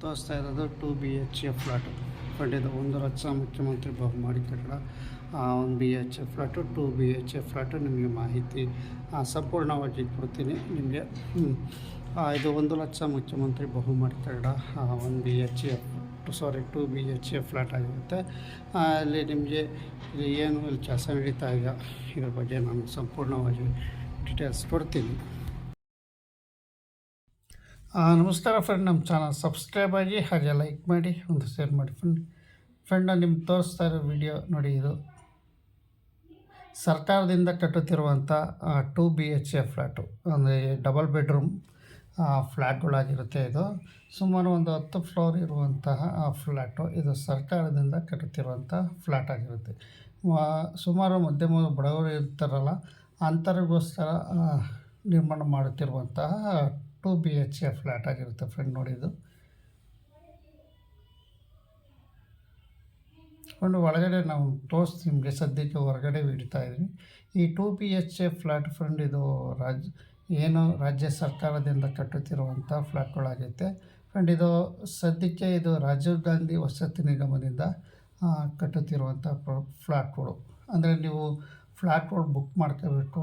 ತೋರಿಸ್ತಾ ಇರೋದು two B H A flat ಒಂದು ಲಕ್ಷ ಮುಖ್ಯಮಂತ್ರಿ ಬಹುಮಾಡಿ ಕಟ್ಟಡ ಒಂದು B H A flat two B H A flat ನಿಮಗೆ ಮಾಹಿತಿ ಸಂಪೂರ್ಣವಾಗಿ ಕೊಡ್ತೀನಿ ನಿಮಗೆ ಇದು ಒಂದು ಲಕ್ಷ ಮುಖ್ಯಮಂತ್ರಿ ಬಹುಮಾಡಿ ಕಟ್ಟಡ ಒಂದು B H F sorry two B H A flat ಆಗಿರುತ್ತೆ ಅಲ್ಲಿ ನಿಮಗೆ ಇಲ್ಲಿ ಏನು ಇಲ್ಲಿ ಕೆಲಸ ನಡೀತಾ ಈಗ ಇದ್ರ ಬಗ್ಗೆ ನಾನು ಸಂಪೂರ್ಣವಾಗಿ ಡೀಟೇಲ್ಸ್ ಕೊಡ್ತೀನಿ ನಮಸ್ಕಾರ ಫ್ರೆಂಡ್ ನಮ್ಮ ಚಾನಲ್ ಸಬ್ಸ್ಕ್ರೈಬ್ ಆಗಿ ಹಾಗೆ ಲೈಕ್ ಮಾಡಿ, ಒಂದು ಶೇರ್ ಮಾಡಿ ಫ್ರೆಂಡ್ ಫ್ರೆಂಡ್ ನಿಮ್ಗೆ ತೋರಿಸ್ತಾ ಇರೋ ವಿಡಿಯೋ ನೋಡಿ ಇದು. ಸರ್ಕಾರದಿಂದ ಕಟ್ಟುತ್ತಿರುವಂಥ two B H A flat ಅಂದರೆ ಡಬಲ್ ಬೆಡ್ರೂಮ್ ಫ್ಲ್ಯಾಟ್ಗಳಾಗಿರುತ್ತೆ ಇದು. ಸುಮಾರು ಒಂದು ಹತ್ತು ಫ್ಲೋರ್ ಇರುವಂತಹ ಫ್ಲ್ಯಾಟು ಇದು ಸರ್ಕಾರದಿಂದ ಕಟ್ಟುತ್ತಿರುವಂಥ ಫ್ಲ್ಯಾಟ್ ಆಗಿರುತ್ತೆ. ಸುಮಾರು ಮಧ್ಯಮ ಬಡವರು ಇರ್ತಾರಲ್ಲ ಅಂಥವ್ರಿಗೋಸ್ಕರ ನಿರ್ಮಾಣ ಮಾಡುತ್ತಿರುವಂತಹ two B H A flat ಆಗಿರುತ್ತೆ ಫ್ರೆಂಡ್ ನೋಡಿ ಇದು ಒಂದು ಒಳಗಡೆ ನಾವು ತೋರಿಸ್ತೀನಿ ನಿಮಗೆ, ಸದ್ಯಕ್ಕೆ ಹೊರಗಡೆ ಬಿಡ್ತಾ ಇದ್ವಿ ಈ two B H A flat friend ಇದು ರಾಜ್, ಏನು ರಾಜ್ಯ ಸರ್ಕಾರದಿಂದ ಕಟ್ಟುತ್ತಿರುವಂಥ ಫ್ಲ್ಯಾಟ್ಗಳಾಗೈತೆ ಫ್ರೆಂಡ್ ಇದು ಸದ್ಯಕ್ಕೆ ಇದು ರಾಜೀವ್ ಗಾಂಧಿ ವಸತಿ ನಿಗಮದಿಂದ ಕಟ್ಟುತ್ತಿರುವಂಥ ಫ್ಲ್ಯಾಟ್ಗಳು ಅಂದರೆ ನೀವು ಫ್ಲ್ಯಾಟ್ಗಳು ಬುಕ್ ಮಾಡ್ಕೋಬೇಕು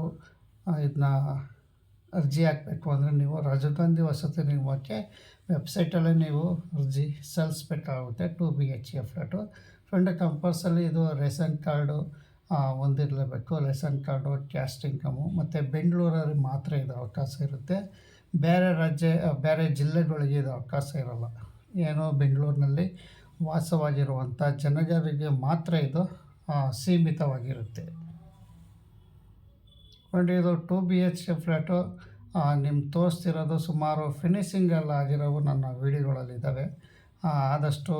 ಇದನ್ನ ಅರ್ಜಿ ಹಾಕಬೇಕು. ಅಂದರೆ ನೀವು ರಾಜೀವ್ ಗಾಂಧಿ ವಸತಿ ನಿಗಮಕ್ಕೆ ವೆಬ್ಸೈಟಲ್ಲೇ ನೀವು ಅರ್ಜಿ ಸಲ್ಲಿಸ್ಬೇಕಾಗುತ್ತೆ. Two B H A flat friend ಕಂಪಲ್ಸಲ್ಲಿ ಇದು ರೇಷನ್ ಕಾರ್ಡು ಹೊಂದಿರಲೇಬೇಕು ರೇಷನ್ ಕಾರ್ಡು ಕ್ಯಾಸ್ಟ್ ಇನ್ಕಮು ಮತ್ತು ಬೆಂಗಳೂರಲ್ಲಿ ಮಾತ್ರ ಇದು ಅವಕಾಶ ಇರುತ್ತೆ. ಬೇರೆ ರಾಜ್ಯ, ಬೇರೆ ಜಿಲ್ಲೆಗಳಿಗೆ ಇದು ಅವಕಾಶ ಇರೋಲ್ಲ. ಏನೋ ಬೆಂಗಳೂರಿನಲ್ಲಿ ವಾಸವಾಗಿರುವಂಥ ಜನಗರಿಗೆ ಮಾತ್ರ ಇದು ಸೀಮಿತವಾಗಿರುತ್ತೆ. ನೋಡಿ, ಇದು two B H K flat ನಿಮ್ಮ ತೋರಿಸ್ತಿರೋದು ಸುಮಾರು ಫಿನಿಶಿಂಗ್ ಎಲ್ಲ ಆಗಿರೋವು ನನ್ನ ವೀಡಿಯೋಗಳಲ್ಲಿದ್ದಾವೆ. ಇದ್ದಾವೆ ಆದಷ್ಟು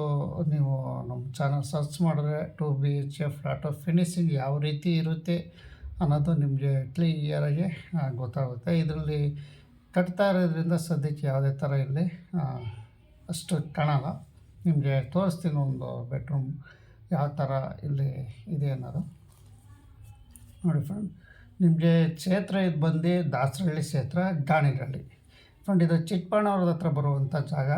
ನೀವು ನಮ್ಮ ಚಾನಲ್ ಸರ್ಚ್ ಮಾಡಿದ್ರೆ two B H A flat finishing ಯಾವ ರೀತಿ ಇರುತ್ತೆ ಅನ್ನೋದು ನಿಮಗೆ ಕ್ಲಿಯರಾಗಿ ಗೊತ್ತಾಗುತ್ತೆ. ಇದರಲ್ಲಿ ಕಟ್ತಾ ಇರೋದ್ರಿಂದ ಸದ್ಯಕ್ಕೆ ಯಾವುದೇ ಥರ ಇಲ್ಲಿ ಅಷ್ಟು ಕಾಣಲ್ಲ. ನಿಮಗೆ ತೋರಿಸ್ತೀನಿ ಒಂದು ಬೆಡ್ರೂಮ್ ಯಾವ ಥರ ಇಲ್ಲಿ ಇದೆ ಅನ್ನೋದು. ನೋಡಿ ಫ್ರೆಂಡ್ ನಿಮಗೆ ಕ್ಷೇತ್ರ ಇದು ಬಂದು ದಾಸರಹಳ್ಳಿ ಕ್ಷೇತ್ರ ಗಾಣಿಗಳ್ಳಿ. ಫ್ರೆಂಡ್, ಇದು ಚಿಕ್ಕಬಳ್ಳಾಪುರದ ಹತ್ರ ಬರುವಂಥ ಜಾಗ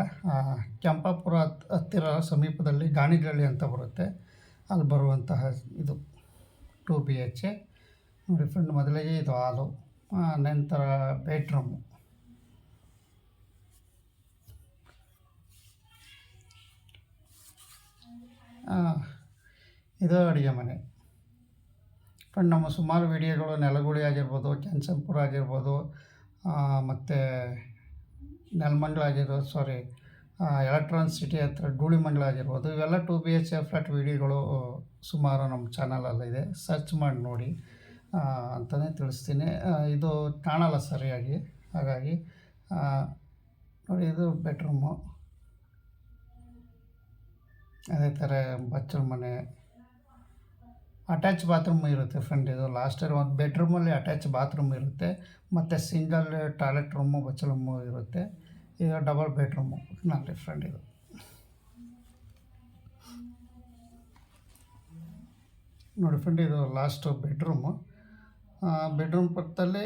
ಕೆಂಪಾಪುರ ಹತ್- ಹತ್ತಿರ ಸಮೀಪದಲ್ಲಿ ಗಾಣಿಗಳ್ಳಿ ಅಂತ ಬರುತ್ತೆ. ಅಲ್ಲಿ ಬರುವಂತಹ ಇದು ಟು ಬಿ ಎಚ್ ಎ. ನೋಡಿ ಫ್ರೆಂಡ್, ಮೊದಲಿಗೆ ಇದು ಹಾಲು ನಂತರ ಬೆಡ್ರೂಮು. ಇದು ಅಡುಗೆ ಮನೆ. ಫ್ರೆಂಡ್ ನಮ್ಮ ಸುಮಾರು ವಿಡಿಯೋಗಳು ನೆಲಗುಳಿ ಆಗಿರ್ಬೋದು, ಕೆಂಚಂಪುರ ಆಗಿರ್ಬೋದು ಮತ್ತು ನೆಲಮಂಗ್ಲ ಆಗಿರ್ಬೋದು ಸಾರಿ ಎಲೆಕ್ಟ್ರಾನ್ ಸಿಟಿ ಹತ್ರ ಗೂಳಿಮಂಗ್ಲ ಆಗಿರ್ಬೋದು, ಇವೆಲ್ಲ two B H A flat ವಿಡಿಯೋಗಳು ಸುಮಾರು ನಮ್ಮ ಚಾನಲಲ್ಲಿದೆ ಸರ್ಚ್ ಮಾಡಿ ನೋಡಿ ಅಂತಲೇ ತಿಳಿಸ್ತೀನಿ. ಇದು ಕಾಣಲ್ಲ ಸರಿಯಾಗಿ, ಹಾಗಾಗಿ ನೋಡಿ ಇದು ಬೆಡ್ರೂಮು ಅದೇ ಥರ ಬಚ್ಚಲ ಮನೆ. ಅಟ್ಯಾಚ್ ಬಾತ್ರೂಮ್ ಇರುತ್ತೆ ಫ್ರೆಂಡ್ ಇದು ಲಾಸ್ಟ್ ಇಯರ್ ಒಂದು ಬೆಡ್ರೂಮಲ್ಲಿ ಅಟ್ಯಾಚ್ ಬಾತ್ರೂಮ್ ಇರುತ್ತೆ. ಮತ್ತು ಸಿಂಗಲ್ ಟಾಯ್ಲೆಟ್ ರೂಮು ಬಚ್ಚಲೂಮು ಇರುತ್ತೆ. ಈಗ ಡಬಲ್ ಬೆಡ್ರೂಮು ನಲ್ಲಿ ಫ್ರೆಂಡ್ ಇದು. ನೋಡಿ ಫ್ರೆಂಡ್ ಇದು ಲಾಸ್ಟ್ ಬೆಡ್ರೂಮು ಬೆಡ್ರೂಮ್ ಪಕ್ಕದಲ್ಲಿ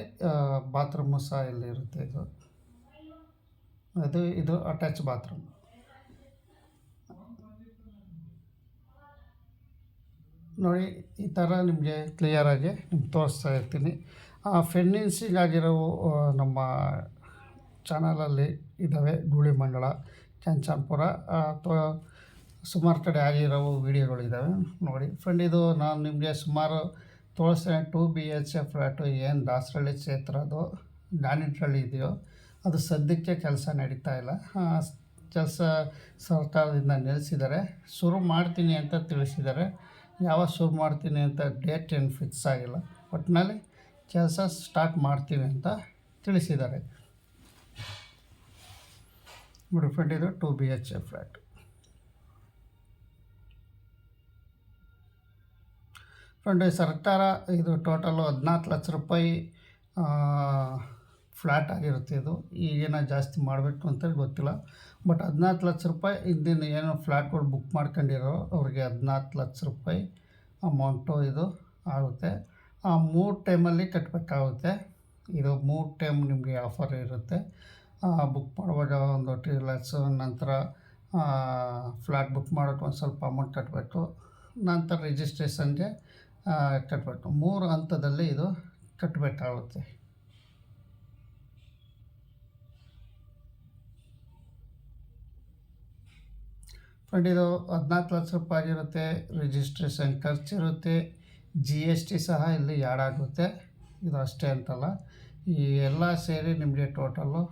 ಬಾತ್ರೂಮು ಸಹ ಇಲ್ಲಿ ಇರುತ್ತೆ ಇದು. ಅದು, ಇದು ಅಟ್ಯಾಚ್ ಬಾತ್ರೂಮ್ ನೋಡಿ ಈ ಥರ ನಿಮಗೆ ಕ್ಲಿಯರಾಗಿ ನಿಮ್ಗೆ ತೋರಿಸ್ತಾ ಇರ್ತೀನಿ. ಆ ಆ, ನಮ್ಮ ಚಾನಲಲ್ಲಿ ಇದ್ದಾವೆ ಗೂಳಿಮಂಗಳ ಕೆಂಚಾಂಪುರ ಅಥವಾ ಸುಮಾರು ಕಡೆ ಆಗಿರೋ ವೀಡಿಯೋಗಳಿದ್ದಾವೆ ನೋಡಿ ಫ್ರೆಂಡ್ ಇದು ನಾನು ನಿಮಗೆ ಸುಮಾರು ತೋರಿಸ್ತೇನೆ. Two B H A flat ಏನು ದಾಸರಳ್ಳಿ ಕ್ಷೇತ್ರದ್ದು ಗಾಣಿಟ್ರಳ್ಳಿ ಇದೆಯೋ ಅದು ಸದ್ಯಕ್ಕೆ ಕೆಲಸ ನಡೀತಾ ಇಲ್ಲ. ಕೆಲಸ ಸರ್ಕಾರದಿಂದ ನಿಲ್ಲಿಸಿದ್ದಾರೆ ಶುರು ಮಾಡ್ತೀನಿ ಅಂತ ತಿಳಿಸಿದ್ದಾರೆ. ಯಾವಾಗ ಶುರು ಮಾಡ್ತೀನಿ ಅಂತ ಡೇಟ್ ಏನು ಫಿಕ್ಸ್ ಆಗಿಲ್ಲ. ಒಟ್ಟಿನಲ್ಲಿ ಕೆಲಸ ಸ್ಟಾರ್ಟ್ ಮಾಡ್ತೀವಿ ಅಂತ ತಿಳಿಸಿದ್ದಾರೆ. ನೋಡಿ ಫ್ರೆಂಡ್ ಇದು two B H A flat friend ಸರ್ಕಾರ ಇದು ಟೋಟಲು ಹದಿನಾಲ್ಕು ಲಕ್ಷ ರೂಪಾಯಿ ಫ್ಲ್ಯಾಟ್ ಆಗಿರುತ್ತೆ ಇದು. ಈಗೇನೋ ಜಾಸ್ತಿ ಮಾಡಬೇಕು ಅಂತೇಳಿ ಗೊತ್ತಿಲ್ಲ. ಬಟ್ ಹದಿನಾಲ್ಕು ಲಕ್ಷ ರೂಪಾಯಿ ಹಿಂದಿನ ಏನೋ ಫ್ಲ್ಯಾಟ್ಗಳು ಬುಕ್ ಮಾಡ್ಕೊಂಡಿರೋ ಅವ್ರಿಗೆ ಹದಿನಾಲ್ಕು ಲಕ್ಷ ರೂಪಾಯಿ ಅಮೌಂಟು ಇದು ಆಗುತ್ತೆ. ಆ ಮೂರು ಟೈಮಲ್ಲಿ ಕಟ್ಟಬೇಕಾಗುತ್ತೆ ಇದು ಮೂರು ಟೈಮ್ ನಿಮಗೆ ಆಫರ್ ಇರುತ್ತೆ. ಬುಕ್ ಮಾಡುವಾಗ ಒಂದು ತ್ರೀ ಲ್ಯಾಕ್ಸು ನಂತರ ಫ್ಲ್ಯಾಟ್ ಬುಕ್ ಮಾಡೋಕ್ಕೆ ಒಂದು ಸ್ವಲ್ಪ ಅಮೌಂಟ್ ಕಟ್ಟಬೇಕು ನಂತರ ರಿಜಿಸ್ಟ್ರೇಷನ್ಗೆ ಕಟ್ಟಬೇಕು ಮೂರು ಹಂತದಲ್ಲಿ ಇದು ಕಟ್ಟಬೇಕಾಗುತ್ತೆ ಫ್ರೆಂಡ್ ಇದು ಹದಿನಾಲ್ಕು ಲಕ್ಷ ರೂಪಾಯಿ ಇರುತ್ತೆ ರಿಜಿಸ್ಟ್ರೇಷನ್ ಖರ್ಚಿರುತ್ತೆ ಜಿ ಎಸ್ ಟಿ ಸಹ ಇಲ್ಲಿ ಆ್ಯಡ್ ಆಗುತ್ತೆ. ಇದು ಅಷ್ಟೇ ಅಂತಲ್ಲ. ಈ ಎಲ್ಲ ಸೇರಿ ನಿಮಗೆ ಟೋಟಲ್ಲು